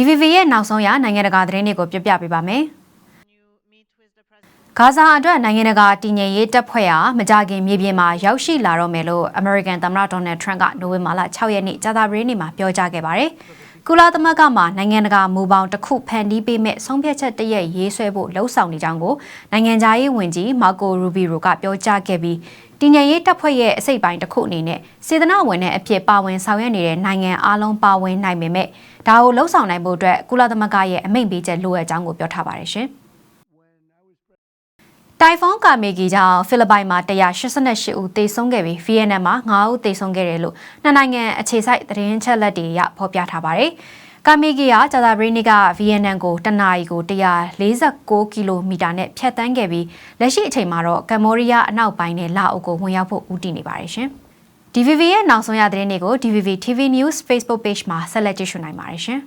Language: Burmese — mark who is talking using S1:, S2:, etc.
S1: DVB ရဲ့နောက်ဆုံးရနိုင်ငံတကာသတင်းတွေကိုပြပြပေးပါမယ်။ဂါဇာအတွက်နိုင်ငံတကာတည်ငြိမ်ရေးတပ်ဖွဲ့ဟာမကြခင်မြေပြင်မှာရောက်ရှိလာတော့မယ်လို့ American သမ္မတ Donald Trump ကနိုဝင်ဘာလ6ရက်နေ့ကြာသပတေးနေ့မှာပြောကြားခဲ့ပါတယ်။ ကုလသမဂ္ဂမှာနိုင်ငံတကာမူပေါင်းတစ်ခုဖန်တီးပေးမဲ့ဆုံးဖြတ်ချက်တရက်ရေးဆွဲဖို့လှုံ့ဆော်နေကြောင်းကိုနိုင်ငံခြားရေးဝန်ကြီးမာကိုရူဘီရိုကပြောကြားခဲ့ပြီးတည်ငြိမ်ရေးတပ်ဖွဲ့ရဲ့အစိတ်ပိုင်းတစ်ခုအနေနဲ့စေတနာဝင်တဲ့အဖြစ်ပါဝင်ဆောင်ရွက်နေတဲ့နိုင်ငံအလုံးပါဝင်နိုင်ပေမဲ့ဒါကိုလှုံ့ဆော်နိုင်ဖို့အတွက်ကုလသမဂ္ဂရဲ့အမိန့်ပေးချက်လိုအပ်ကြောင်းကိုပြောထားပါတယ်ရှင်။ တိုင်ဖွန်ကာမီဂီကြောင့်ဖိလစ်ပိုင်မှာ188ဦးသေဆုံးခဲ့ပြီးဗီယက်နမ်မှာ9ဦးသေဆုံးခဲ့တယ်လို့နှစ်နိုင်ငံအခြေစိုက်သတင်းချက်လက်တွေအရဖော်ပြထားပါတယ်။ကာမီဂီကဂျာတာဘရီနီကဗီယက်နမ်ကိုတနအီကို146ကီလိုမီတာနဲ့ဖြတ်တန်းခဲ့ပြီးလက်ရှိအချိန်မှာတော့ကမ္ဘောဒီးယားအနောက်ပိုင်းနဲ့လာအိုကိုဝင်ရောက်ဖို့ဦးတည်နေပါတယ်ရှင်။ DVB ရဲ့နောက်ဆုံးရသတင်းတွေကို DVB TV News Facebook Page မှာဆက်လက်ကြည့်ရှုနိုင်ပါတယ်ရှင်။